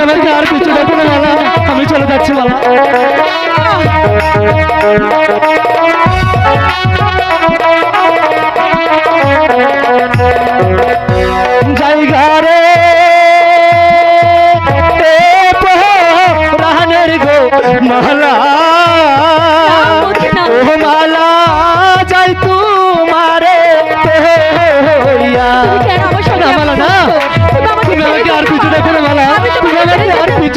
বালা আর কিছু দেখো না বালা আমি চলে যাচ্ছি বালা জায়গা রে মহলা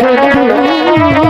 Thank you.